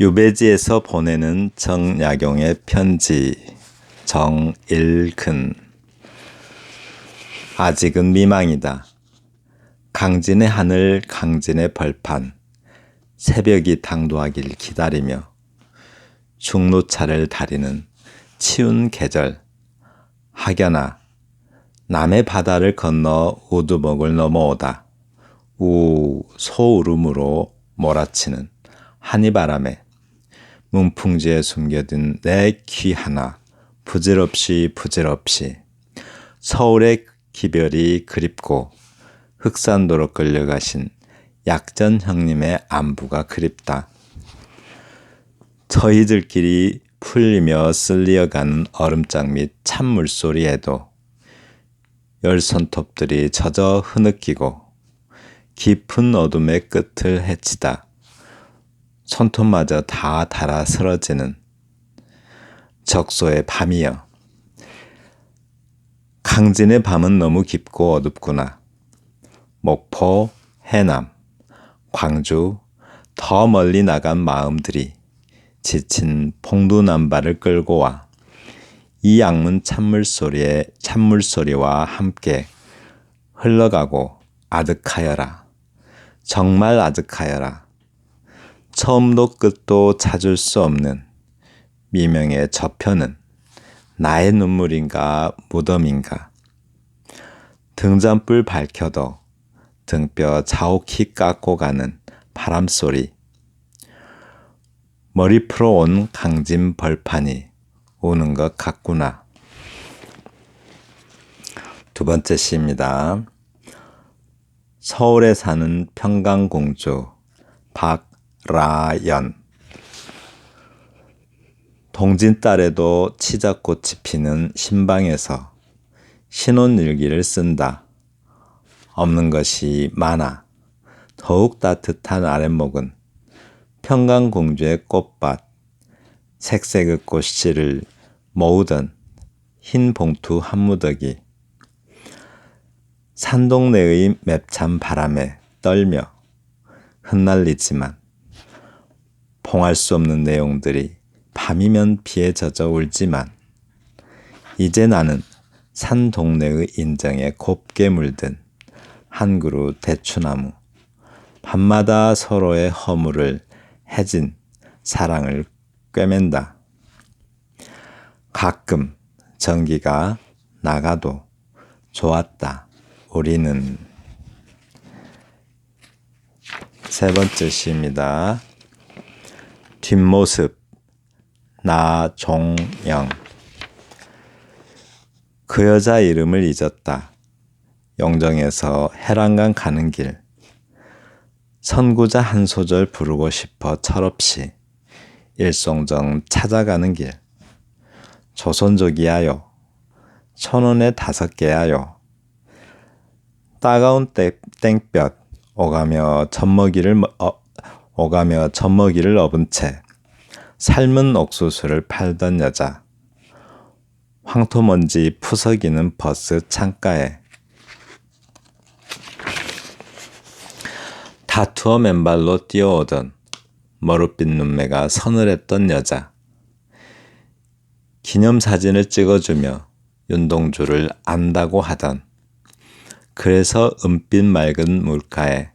유배지에서 보내는 정약용의 편지 정일근. 아직은 미망이다. 강진의 하늘 강진의 벌판. 새벽이 당도하길 기다리며 중로차를 다리는 치운 계절. 학연아 남의 바다를 건너 우두목을 넘어오다. 우 소울음으로 몰아치는 한이 바람에 문풍지에 숨겨둔 내 귀 하나 부질없이 부질없이 서울의 기별이 그립고 흑산도로 끌려가신 약전 형님의 안부가 그립다. 저희들끼리 풀리며 쓸리어가는 얼음장 및 찬물 소리에도 열손톱들이 젖어 흐느끼고 깊은 어둠의 끝을 헤치다. 손톱마저 다 닳아 쓰러지는 적소의 밤이여. 강진의 밤은 너무 깊고 어둡구나. 목포, 해남, 광주, 더 멀리 나간 마음들이 지친 봉두남발을 끌고 와. 이 양문 찬물 소리에 찬물 소리와 함께 흘러가고 아득하여라. 정말 아득하여라. 처음도 끝도 찾을 수 없는 미명의 저편은 나의 눈물인가 무덤인가. 등잔불 밝혀도 등뼈 자욱히 깎고 가는 바람소리. 머리 풀어 온 강진 벌판이 오는 것 같구나. 두 번째 시입니다. 서울에 사는 평강공주 박 라연 동진딸에도 치자꽃이 피는 신방에서 신혼일기를 쓴다. 없는 것이 많아. 더욱 따뜻한 아랫목은 평강공주의 꽃밭, 색색의 꽃씨를 모으던 흰 봉투 한 무더기. 산동네의 맵찬 바람에 떨며 흩날리지만 봉할 수 없는 내용들이 밤이면 비에 젖어 울지만 이제 나는 산 동네의 인정에 곱게 물든 한 그루 대추나무 밤마다 서로의 허물을 해진 사랑을 꿰맨다. 가끔 전기가 나가도 좋았다. 우리는 세 번째 시입니다. 뒷모습 나종영 그 여자 이름을 잊었다. 영정에서 해랑강 가는 길. 선구자 한 소절 부르고 싶어 철없이 일송정 찾아가는 길. 조선족이야요. 천 원에 다섯 개야요. 따가운 땡볕 오가며 젖먹이를 어, 오가며 젖먹이를 업은 채 삶은 옥수수를 팔던 여자. 황토먼지 푸석이는 버스 창가에 다투어 맨발로 뛰어오던 머루빛 눈매가 서늘했던 여자. 기념사진을 찍어주며 윤동주를 안다고 하던 그래서 은빛 맑은 물가에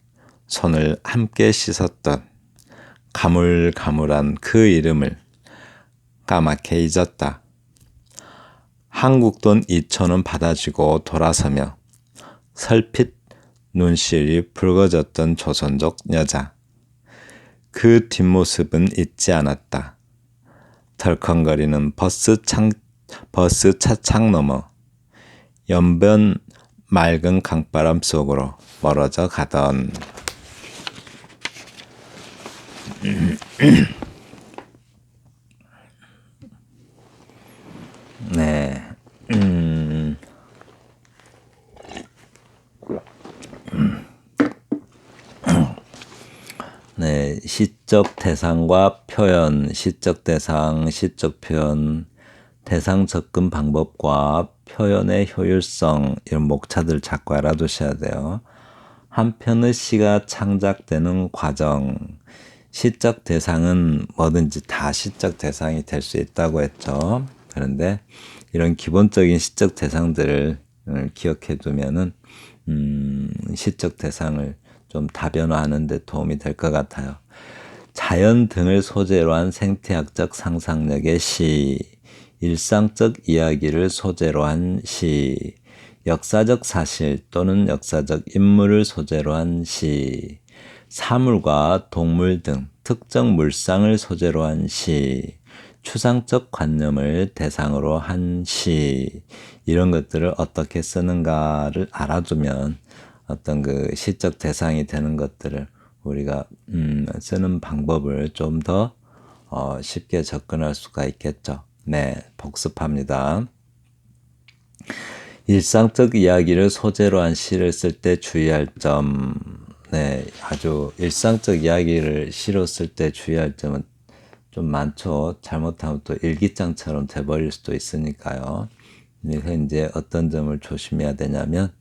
손을 함께 씻었던 가물가물한 그 이름을 까맣게 잊었다. 한국 돈 2천원 받아주고 돌아서며 설핏 눈실이 붉어졌던 조선족 여자. 그 뒷모습은 잊지 않았다. 덜컹거리는 버스 창, 버스 차창 너머 연변 맑은 강바람 속으로 멀어져 가던 네. 음. 네, 시적 대상과 표현, 시적 대상, 시적 표현, 대상 접근 방법과 표현의 효율성 이런 목차들 자꾸 알아두셔야 돼요. 한 편의 시가 창작되는 과정, 시적 대상은 뭐든지 다 시적 대상이 될 수 있다고 했죠. 그런데 이런 기본적인 시적 대상들을 기억해 두면은 음, 시적 대상을 좀 다변화하는 데 도움이 될 것 같아요. 자연 등을 소재로 한 생태학적 상상력의 시, 일상적 이야기를 소재로 한 시, 역사적 사실 또는 역사적 인물을 소재로 한 시, 사물과 동물 등 특정 물상을 소재로 한 시, 추상적 관념을 대상으로 한 시, 이런 것들을 어떻게 쓰는가를 알아두면 어떤 그 시적 대상이 되는 것들을 우리가 음, 쓰는 방법을 좀 더 어, 쉽게 접근할 수가 있겠죠. 네, 복습합니다. 일상적 이야기를 소재로 한 시를 쓸 때 주의할 점. 네, 아주 일상적 이야기를 쓸때 주의할 점은 좀 많죠. 잘못하면 또 일기장처럼 돼버릴 수도 있으니까요. 그래서 이제 어떤 점을 조심해야 되냐면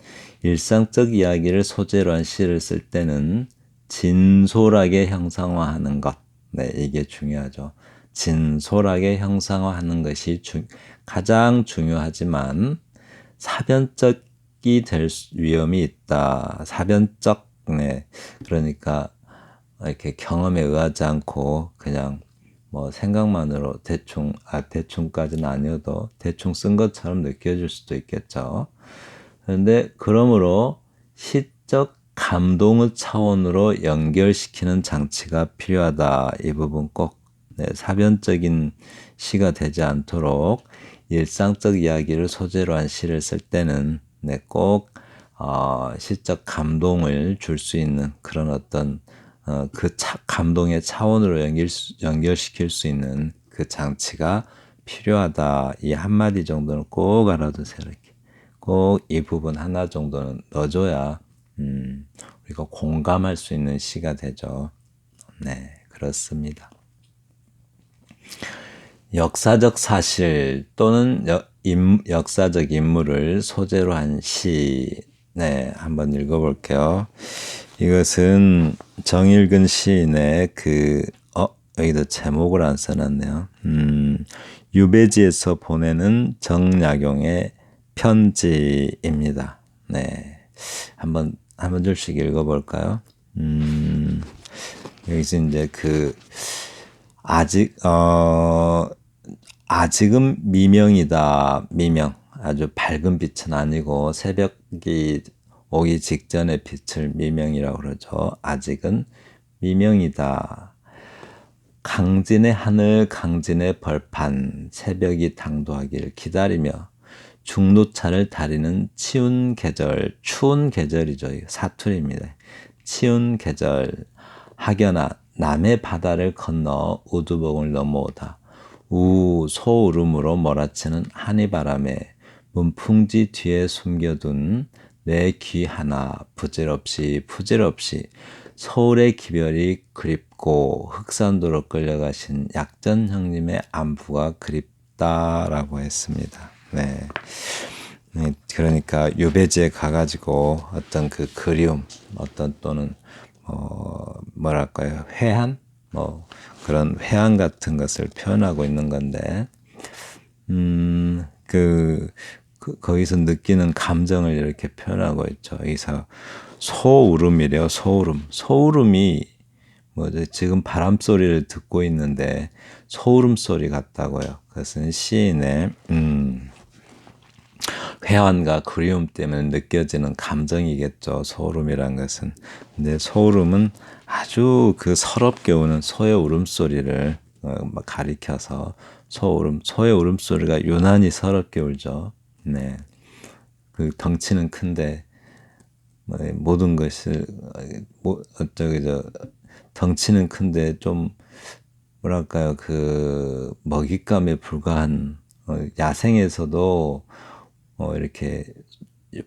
일상적 이야기를 소재로 한 시를 쓸 때는 진솔하게 형상화하는 것. 네, 이게 중요하죠. 진솔하게 형상화하는 것이 주, 가장 중요하지만 사변적이 될 위험이 있다. 사변적, 네. 그러니까 이렇게 경험에 의하지 않고 그냥 뭐 생각만으로 대충, 아, 대충까지는 아니어도 대충 쓴 것처럼 느껴질 수도 있겠죠. 그런데 그러므로 시적 감동의 차원으로 연결시키는 장치가 필요하다. 이 부분 꼭 네, 사변적인 시가 되지 않도록 일상적 이야기를 소재로 한 시를 쓸 때는 네, 꼭 어, 시적 감동을 줄 수 있는 그런 어떤 어, 그 차, 감동의 차원으로 연결, 연결시킬 수 있는 그 장치가 필요하다. 이 한마디 정도는 꼭 알아두세요. 이렇게. 꼭 이 부분 하나 정도는 넣어줘야, 음, 우리가 공감할 수 있는 시가 되죠. 네, 그렇습니다. 역사적 사실 또는 역, 임, 역사적 인물을 소재로 한 시, 네, 한번 읽어볼게요. 이것은 정일근 시인의 그, 어, 여기도 제목을 안 써놨네요. 음, 유배지에서 보내는 정약용의 편지입니다. 네. 한번, 한번 줄씩 읽어볼까요? 음, 여기서 이제 그, 아직, 어, 아직은 미명이다. 미명. 아주 밝은 빛은 아니고 새벽 이 오기 직전의 빛을 미명이라고 그러죠. 아직은 미명이다. 강진의 하늘, 강진의 벌판, 새벽이 당도하기를 기다리며 중노차를 다리는 치운 계절, 추운 계절이죠. 사투리입니다. 치운 계절, 학연아, 남의 바다를 건너 우두봉을 넘어오다. 우 소울음으로 몰아치는 한이 바람에 문풍지 뒤에 숨겨둔 내 귀 하나 부질없이 부질없이 서울의 기별이 그립고 흑산도로 끌려가신 약전 형님의 안부가 그립다라고 했습니다. 네. 네, 그러니까 유배지에 가가지고 어떤 그 그리움, 어떤 또는 어, 뭐랄까요, 회한? 뭐, 그런 회한 같은 것을 표현하고 있는 건데, 음, 그, 그 거기서 느끼는 감정을 이렇게 표현하고 있죠. 여기서 소울음이래요, 소울음. 소울음이, 뭐, 지금 바람 소리를 듣고 있는데, 소울음 소리 같다고요. 그것은 시인의, 음, 회한과 그리움 때문에 느껴지는 감정이겠죠. 소름이란 것은. 근데 소름은 아주 그 서럽게 우는 소의 울음소리를 어, 가리켜서 소울음, 소의 울음소리가 유난히 서럽게 울죠. 네. 그 덩치는 큰데, 뭐, 모든 것을, 뭐, 저기, 저, 덩치는 큰데 좀, 뭐랄까요, 그, 먹잇감에 불과한, 어, 야생에서도 어, 이렇게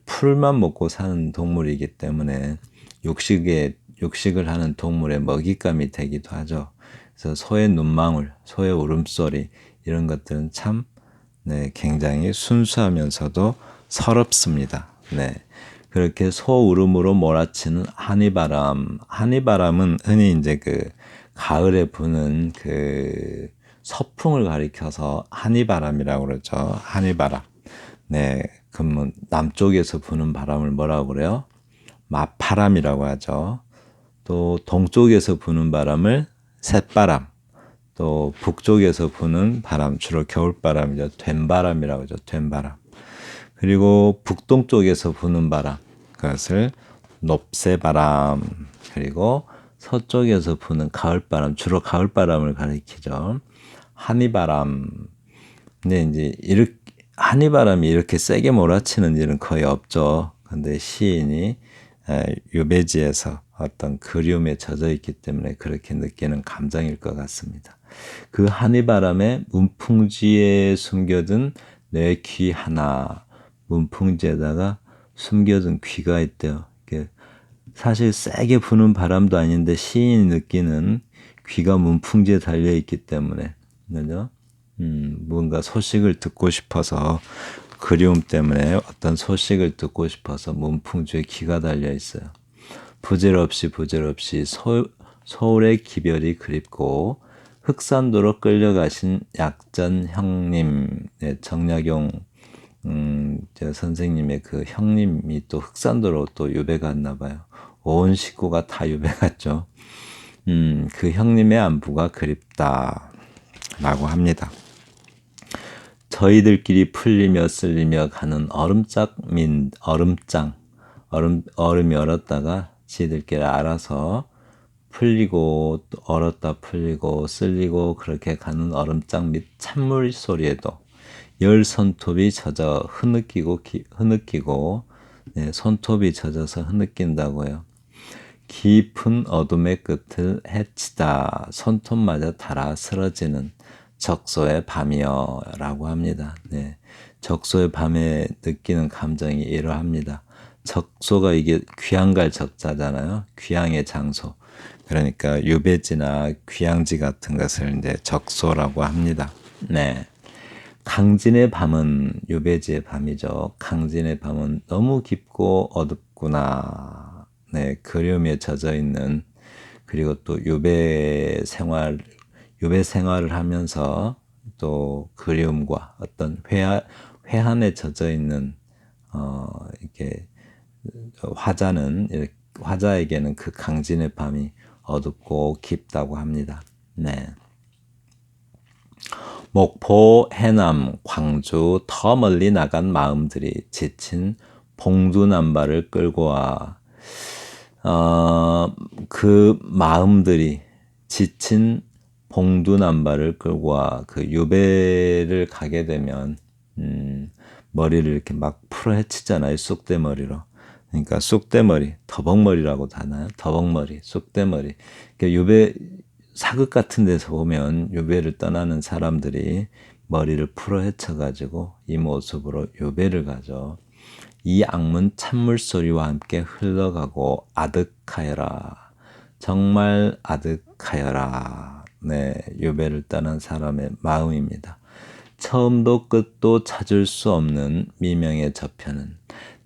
풀만 먹고 사는 동물이기 때문에 육식에 육식을 하는 동물의 먹잇감이 되기도 하죠. 그래서 소의 눈망울, 소의 울음소리 이런 것들은 참 네, 굉장히 순수하면서도 서럽습니다. 네. 그렇게 소 울음으로 몰아치는 한이바람. 한이바람은 흔히 이제 그 가을에 부는 그 서풍을 가리켜서 한이바람이라고 그러죠. 한이바람. 네, 그러면 남쪽에서 부는 바람을 뭐라고 그래요? 맞바람이라고 하죠. 또 동쪽에서 부는 바람을 셋바람, 또 북쪽에서 부는 바람, 주로 겨울바람이죠. 된바람이라고 하죠. 된바람. 그리고 북동쪽에서 부는 바람, 그것을 높새바람, 그리고 서쪽에서 부는 가을바람, 주로 가을바람을 가리키죠. 한이바람. 근데 이제 이렇게 한이바람이 이렇게 세게 몰아치는 일은 거의 없죠. 근데 시인이 유배지에서 어떤 그리움에 젖어 있기 때문에 그렇게 느끼는 감정일 것 같습니다. 그 한이바람에 문풍지에 숨겨둔 내 귀 하나, 문풍지에다가 숨겨둔 귀가 있대요. 사실 세게 부는 바람도 아닌데 시인이 느끼는 귀가 문풍지에 달려 있기 때문에, 그죠? 음, 뭔가 소식을 듣고 싶어서 그리움 때문에 어떤 소식을 듣고 싶어서 문풍주에 귀가 달려 있어요. 부질없이 부질없이 서, 서울의 기별이 그립고 흑산도로 끌려가신 약전 형님, 네, 정약용 음, 제 선생님의 그 형님이 또 흑산도로 또 유배 갔나 봐요. 온 식구가 다 유배 갔죠. 음, 그 형님의 안부가 그립다. 라고 합니다. 저희들끼리 풀리며 쓸리며 가는 얼음짝민, 얼음장, 얼음, 얼음이 얼었다가 지들끼리 알아서 풀리고 얼었다 풀리고 쓸리고 그렇게 가는 얼음장 및 찬물 소리에도 열 손톱이 젖어 흐느끼고 기, 흐느끼고 네, 손톱이 젖어서 흐느낀다고요. 깊은 어둠의 끝을 해치다 손톱마저 닳아 쓰러지는 적소의 밤이여라고 합니다. 네. 적소의 밤에 느끼는 감정이 이러합니다. 적소가 이게 귀향갈 적자잖아요. 귀향의 장소. 그러니까 유배지나 귀향지 같은 것을 이제 적소라고 합니다. 네. 강진의 밤은 유배지의 밤이죠. 강진의 밤은 너무 깊고 어둡구나. 네, 그리움에 젖어 있는 그리고 또 유배 생활 유배 생활을 하면서 또 그리움과 어떤 회한, 회한에 젖어 있는 어 이렇게 화자는 화자에게는 그 강진의 밤이 어둡고 깊다고 합니다. 네. 목포, 해남, 광주 더 멀리 나간 마음들이 지친 봉두남바를 끌고 와, 어, 그 마음들이 지친 봉두남발을 끌고 와 그 유배를 가게 되면 음, 머리를 이렇게 막 풀어 헤치잖아요. 쑥대머리로. 그러니까 쑥대머리, 더벅머리라고도 하나요? 더벅머리, 쑥대머리. 그러니까 유배 사극 같은 데서 보면 유배를 떠나는 사람들이 머리를 풀어 헤쳐 가지고 이 모습으로 유배를 가죠. 이 악문 찬물 소리와 함께 흘러가고 아득하여라. 정말 아득하여라. 네, 유배를 떠난 사람의 마음입니다. 처음도 끝도 찾을 수 없는 미명의 저편은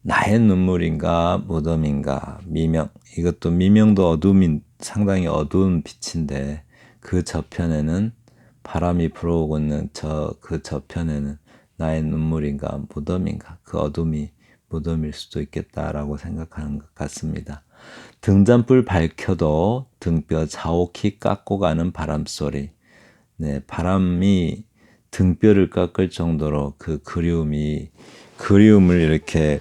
나의 눈물인가 무덤인가 미명 이것도 미명도 어둠인 상당히 어두운 빛인데 그 저편에는 바람이 불어오고 있는 저 그 저편에는 나의 눈물인가 무덤인가 그 어둠이 무덤일 수도 있겠다라고 생각하는 것 같습니다. 등잔불 밝혀도 등뼈 자옥히 깎고 가는 바람소리. 네, 바람이 등뼈를 깎을 정도로 그 그리움이, 그리움을 이렇게,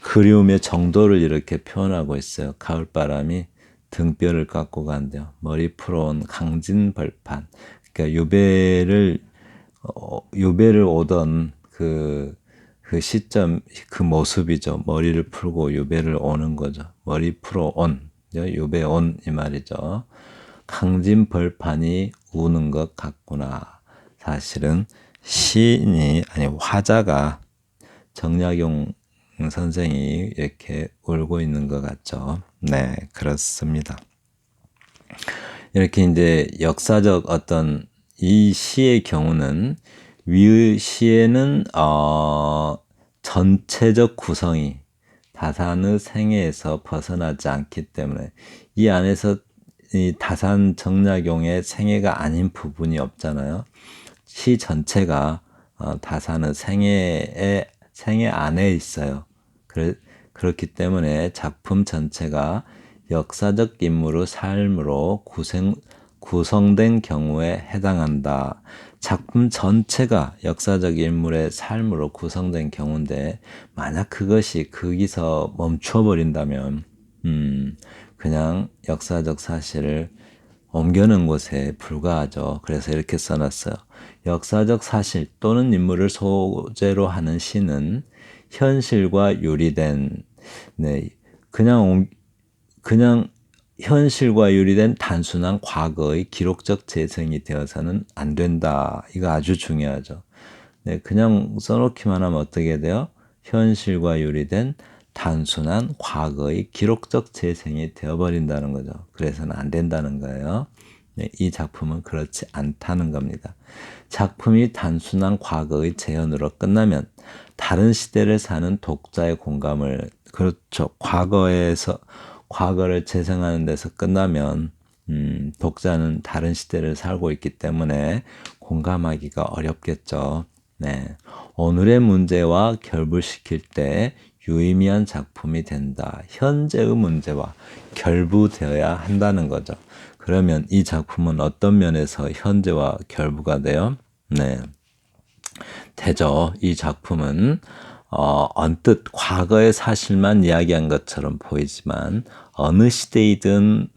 그리움의 정도를 이렇게 표현하고 있어요. 가을 바람이 등뼈를 깎고 간대요. 머리 풀어온 강진 벌판. 그러니까 유배를, 어, 유배를 오던 그, 그 시점, 그 모습이죠. 머리를 풀고 유배를 오는 거죠. 머리 풀어 온, 유배 온, 이 말이죠. 강진 벌판이 우는 것 같구나. 사실은 시인이, 아니, 화자가 정약용 선생이 이렇게 울고 있는 것 같죠. 네, 그렇습니다. 이렇게 이제 역사적 어떤 이 시의 경우는 위 시에는 어, 전체적 구성이 다산의 생애에서 벗어나지 않기 때문에 이 안에서 이 다산 정약용의 생애가 아닌 부분이 없잖아요. 시 전체가 어, 다산은 생애의 생애 안에 있어요. 그래, 그렇기 때문에 작품 전체가 역사적 인물의 삶으로 구성, 구성된 경우에 해당한다. 작품 전체가 역사적 인물의 삶으로 구성된 경우인데, 만약 그것이 거기서 멈춰버린다면, 음, 그냥 역사적 사실을 옮겨놓은 곳에 불과하죠. 그래서 이렇게 써놨어요. 역사적 사실 또는 인물을 소재로 하는 시는 현실과 유리된, 네, 그냥, 그냥 현실과 유리된 단순한 과거의 기록적 재생이 되어서는 안 된다. 이거 아주 중요하죠. 네, 그냥 써놓기만 하면 어떻게 돼요? 현실과 유리된 단순한 과거의 기록적 재생이 되어버린다는 거죠. 그래서는 안 된다는 거예요. 네, 이 작품은 그렇지 않다는 겁니다. 작품이 단순한 과거의 재현으로 끝나면 다른 시대를 사는 독자의 공감을 그렇죠. 과거에서 과거를 재생하는 데서 끝나면 음, 독자는 다른 시대를 살고 있기 때문에 공감하기가 어렵겠죠. 네. 오늘의 문제와 결부시킬 때 유의미한 작품이 된다. 현재의 문제와 결부되어야 한다는 거죠. 그러면 이 작품은 어떤 면에서 현재와 결부가 돼요? 네. 되죠. 이 작품은 어, 언뜻 과거의 사실만 이야기한 것처럼 보이지만 어느 시대이든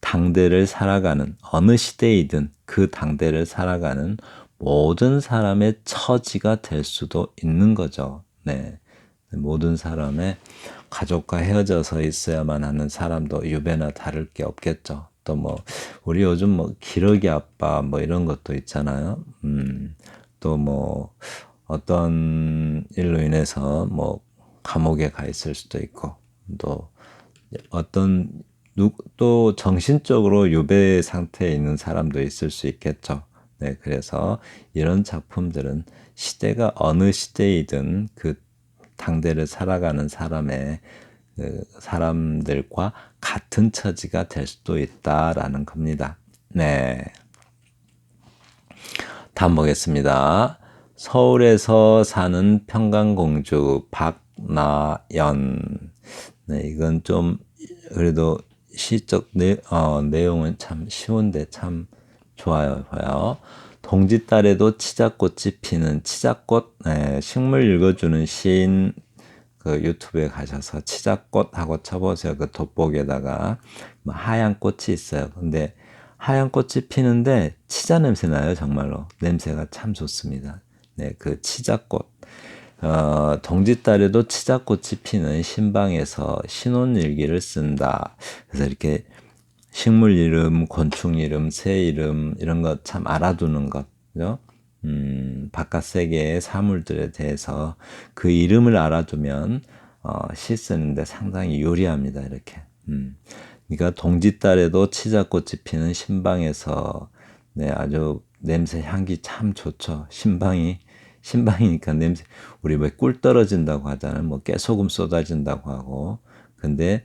당대를 살아가는 어느 시대이든 그 당대를 살아가는 모든 사람의 처지가 될 수도 있는 거죠. 네. 모든 사람의 가족과 헤어져서 있어야만 하는 사람도 유배나 다를 게 없겠죠. 또 뭐 우리 요즘 뭐 기러기 아빠 뭐 이런 것도 있잖아요. 음. 또 뭐 어떤 일로 인해서 뭐 감옥에 가 있을 수도 있고 또 어떤 누, 또 정신적으로 유배 상태에 있는 사람도 있을 수 있겠죠. 네, 그래서 이런 작품들은 시대가 어느 시대이든 그 당대를 살아가는 사람의 그 사람들과 같은 처지가 될 수도 있다라는 겁니다. 네. 다음 보겠습니다. 서울에서 사는 평강공주 박나연. 네, 이건 좀 그래도 시적 내, 어, 내용은 참 쉬운데 참 좋아요. 봐요. 동짓달에도 치자꽃이 피는 치자꽃 네, 식물 읽어주는 시인 그 유튜브에 가셔서 치자꽃 하고 쳐보세요. 그 돋보기에다가 뭐 하얀 꽃이 있어요. 근데 하얀 꽃이 피는데 치자 냄새 나요. 정말로 냄새가 참 좋습니다. 네, 그 치자꽃. 어, 동짓달에도 치자꽃이 피는 신방에서 신혼일기를 쓴다. 그래서 이렇게 식물 이름, 곤충 이름, 새 이름 이런 것 참 알아두는 것죠. 음, 바깥 세계의 사물들에 대해서 그 이름을 알아두면 어, 시 쓰는데 상당히 유리합니다. 이렇게. 음. 그러니까 동짓달에도 치자꽃이 피는 신방에서 네, 아주 냄새 향기 참 좋죠. 신방이 신방이니까 냄새 우리 왜 꿀 떨어진다고 하잖아요. 뭐 깨소금 쏟아진다고 하고. 근데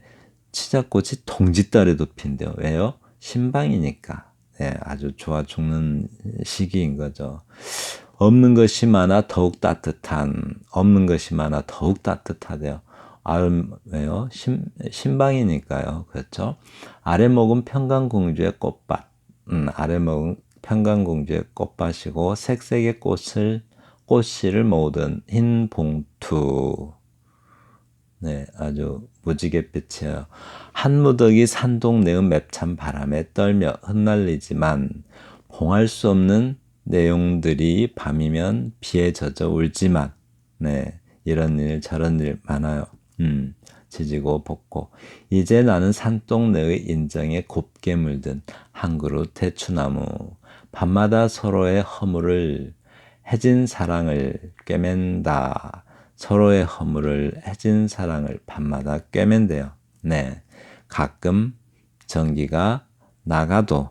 치자꽃이 동짓달에도 핀대요. 왜요? 신방이니까. 네, 아주 좋아 죽는 시기인 거죠. 없는 것이 많아 더욱 따뜻한, 없는 것이 많아 더욱 따뜻하대요. 아, 왜요? 신, 신방이니까요. 그렇죠? 아래 먹은 평강공주의 꽃밭. 음, 아래 먹은 평강공주의 꽃밭이고, 색색의 꽃을, 꽃씨를 모든 흰 봉투. 네, 아주 무지갯빛이에요. 한 무더기 산동 내음 맵찬 바람에 떨며 흩날리지만 봉할 수 없는 내용들이 밤이면 비에 젖어 울지만 네 이런 일 저런 일 많아요. 음 지지고 볶고 이제 나는 산동 내의 인정에 곱게 물든 한 그루 대추나무 밤마다 서로의 허물을 해진 사랑을 꿰맨다. 서로의 허물을 해진 사랑을 밤마다 꿰맨대요. 네. 가끔 전기가 나가도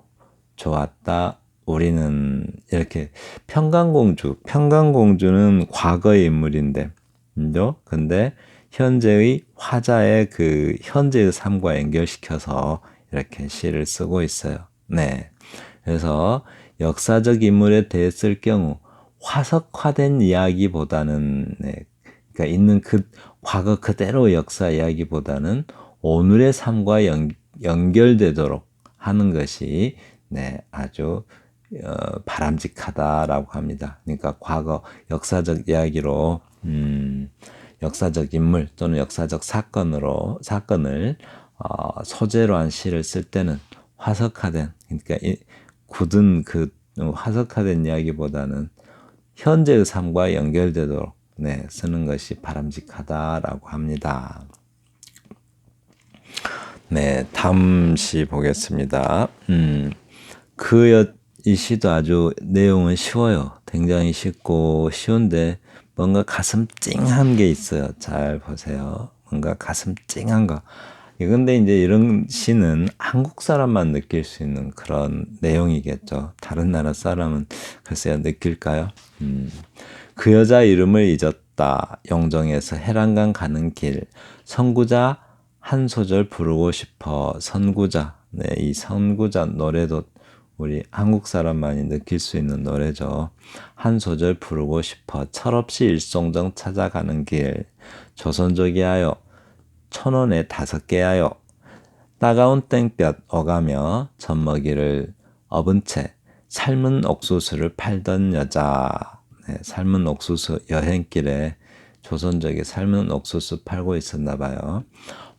좋았다. 우리는 이렇게 평강공주, 평강공주는 과거의 인물인데, 요 근데 현재의 화자의 그 현재의 삶과 연결시켜서 이렇게 시를 쓰고 있어요. 네. 그래서 역사적 인물에 대해 쓸 경우 화석화된 이야기보다는 네, 그러니까 있는 그 과거 그대로 역사 이야기보다는 오늘의 삶과 연, 연결되도록 하는 것이 네, 아주 어, 바람직하다라고 합니다. 그러니까 과거 역사적 이야기로 음, 역사적 인물 또는 역사적 사건으로 사건을 어, 소재로 한 시를 쓸 때는 화석화된 그러니까 이, 굳은 그 화석화된 이야기보다는 현재의 삶과 연결되도록 네, 쓰는 것이 바람직하다라고 합니다. 네, 다음 시 보겠습니다. 음, 그 여, 이 시도 아주 내용은 쉬워요. 굉장히 쉽고 쉬운데 뭔가 가슴 찡한 게 있어요. 잘 보세요. 뭔가 가슴 찡한 거. 근데 이제 이런 시는 한국 사람만 느낄 수 있는 그런 내용이겠죠. 다른 나라 사람은 글쎄요, 느낄까요? 음. 그 여자 이름을 잊었다. 영정에서 해란강 가는 길. 선구자 한 소절 부르고 싶어. 선구자. 네, 이 선구자 노래도 우리 한국 사람만이 느낄 수 있는 노래죠. 한 소절 부르고 싶어 철없이 일송정 찾아가는 길 조선족이하여 천 원에 다섯 개하여 따가운 땡볕 어가며 젖먹이를 업은 채 삶은 옥수수를 팔던 여자 네, 삶은 옥수수 여행길에 조선족이 삶은 옥수수 팔고 있었나 봐요.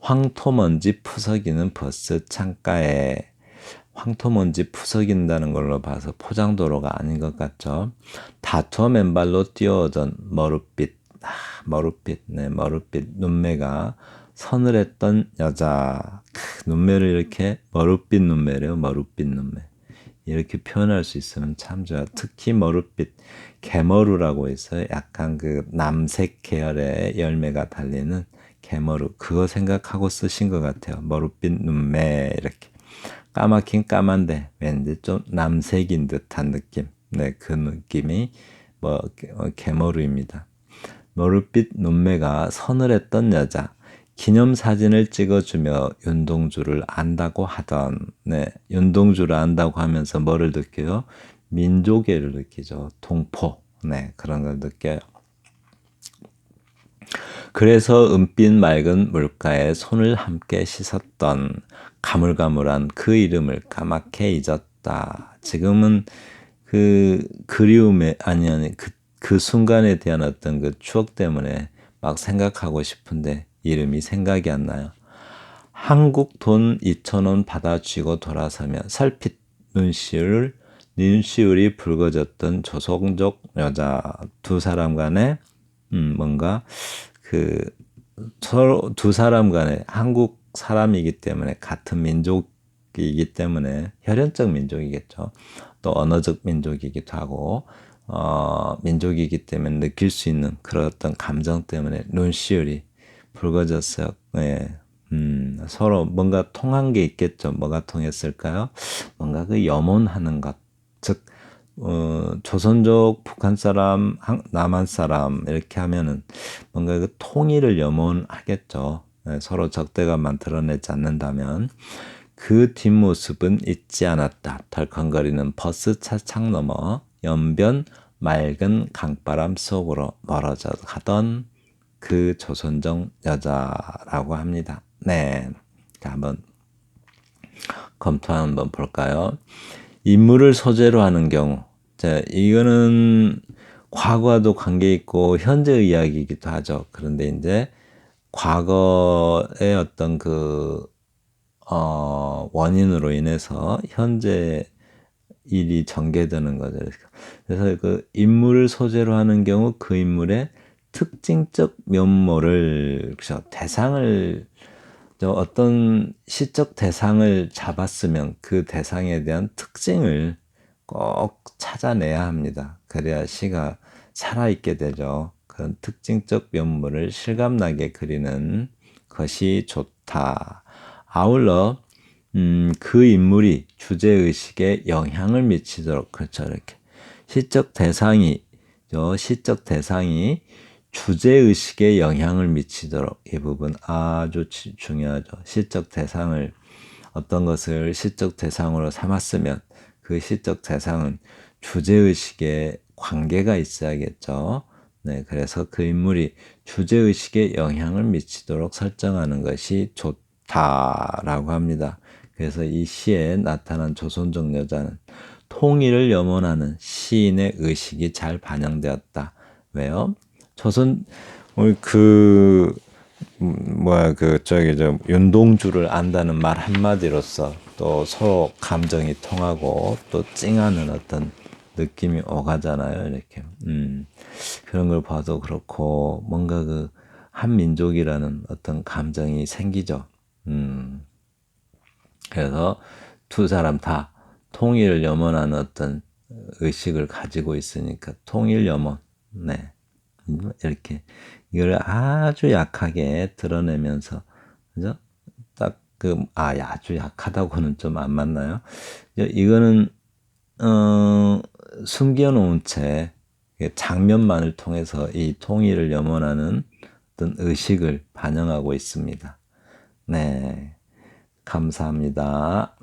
황토먼지 푸석이는 버스 창가에 황토먼지 푸석인다는 걸로 봐서 포장도로가 아닌 것 같죠. 다투어 맨발로 뛰어오던 머루빛, 아, 머루빛, 네, 머루빛 눈매가 서늘했던 여자. 크, 눈매를 이렇게 머루빛 눈매래요. 머루빛 눈매. 이렇게 표현할 수 있으면 참 좋아. 특히 머루빛, 개머루라고 해서 약간 그 남색 계열의 열매가 달리는 개머루. 그거 생각하고 쓰신 것 같아요. 머루빛 눈매 이렇게. 까맣긴 까만데 왠지 좀 남색인 듯한 느낌. 네, 그 느낌이 뭐 개머루입니다. 머루빛 눈매가 서늘했던 여자. 기념사진을 찍어주며 윤동주를 안다고 하던, 네, 윤동주를 안다고 하면서 뭐를 느껴요? 민족애를 느끼죠. 동포, 네, 그런 걸 느껴요. 그래서 은빛 맑은 물가에 손을 함께 씻었던 가물가물한 그 이름을 까맣게 잊었다. 지금은 그 그리움에 아니 아니 그, 그 순간에 대한 어떤 그 추억 때문에 막 생각하고 싶은데 이름이 생각이 안 나요. 한국 돈 2천 원 받아 쥐고 돌아서며 살핏 눈시울 눈시울이 붉어졌던 조선족 여자 두 사람 간에 음 뭔가 그 서로 두 사람 간에 한국 사람이기 때문에 같은 민족이기 때문에 혈연적 민족이겠죠. 또 언어적 민족이기도 하고 어 민족이기 때문에 느낄 수 있는 그런 어떤 감정 때문에 눈시울이 붉어졌어요. 예. 음, 서로 뭔가 통한 게 있겠죠. 뭐가 통했을까요? 뭔가 그 염원하는 것. 즉, 어, 조선족, 북한 사람, 남한 사람, 이렇게 하면은 뭔가 그 통일을 염원하겠죠. 예, 서로 적대감만 드러내지 않는다면. 그 뒷모습은 잊지 않았다. 덜컹거리는 버스 차창 너머 연변 맑은 강바람 속으로 멀어져 가던 그 조선정 여자라고 합니다. 네. 자, 한번 검토 한번 볼까요? 인물을 소재로 하는 경우. 자, 이거는 과거와도 관계 있고 현재의 이야기이기도 하죠. 그런데 이제 과거의 어떤 그, 어, 원인으로 인해서 현재 일이 전개되는 거죠. 그래서 그 인물을 소재로 하는 경우 그 인물의 특징적 면모를 그죠 대상을 어떤 시적 대상을 잡았으면 그 대상에 대한 특징을 꼭 찾아내야 합니다. 그래야 시가 살아있게 되죠. 그런 특징적 면모를 실감나게 그리는 것이 좋다. 아울러 음, 그 인물이 주제 의식에 영향을 미치도록 그렇죠 이렇게 시적 대상이 저 시적 대상이 주제의식에 영향을 미치도록 이 부분 아주 중요하죠. 시적 대상을 어떤 것을 시적 대상으로 삼았으면 그 시적 대상은 주제의식에 관계가 있어야겠죠. 네, 그래서 그 인물이 주제의식에 영향을 미치도록 설정하는 것이 좋다라고 합니다. 그래서 이 시에 나타난 조선족 여자는 통일을 염원하는 시인의 의식이 잘 반영되었다. 왜요? 조선 그 음, 뭐야 그 저기 저 윤동주를 안다는 말 한마디로서 또 서로 감정이 통하고 또 찡하는 어떤 느낌이 오가잖아요 이렇게. 음. 그런 걸 봐도 그렇고 뭔가 그 한민족이라는 어떤 감정이 생기죠. 음. 그래서 두 사람 다 통일을 염원하는 어떤 의식을 가지고 있으니까 통일 염원 네 이렇게 이걸 아주 약하게 드러내면서 그죠? 딱 그 아 아주 약하다고는 좀 안 맞나요? 이거는 어, 숨겨놓은 채 장면만을 통해서 이 통일을 염원하는 어떤 의식을 반영하고 있습니다. 네, 감사합니다.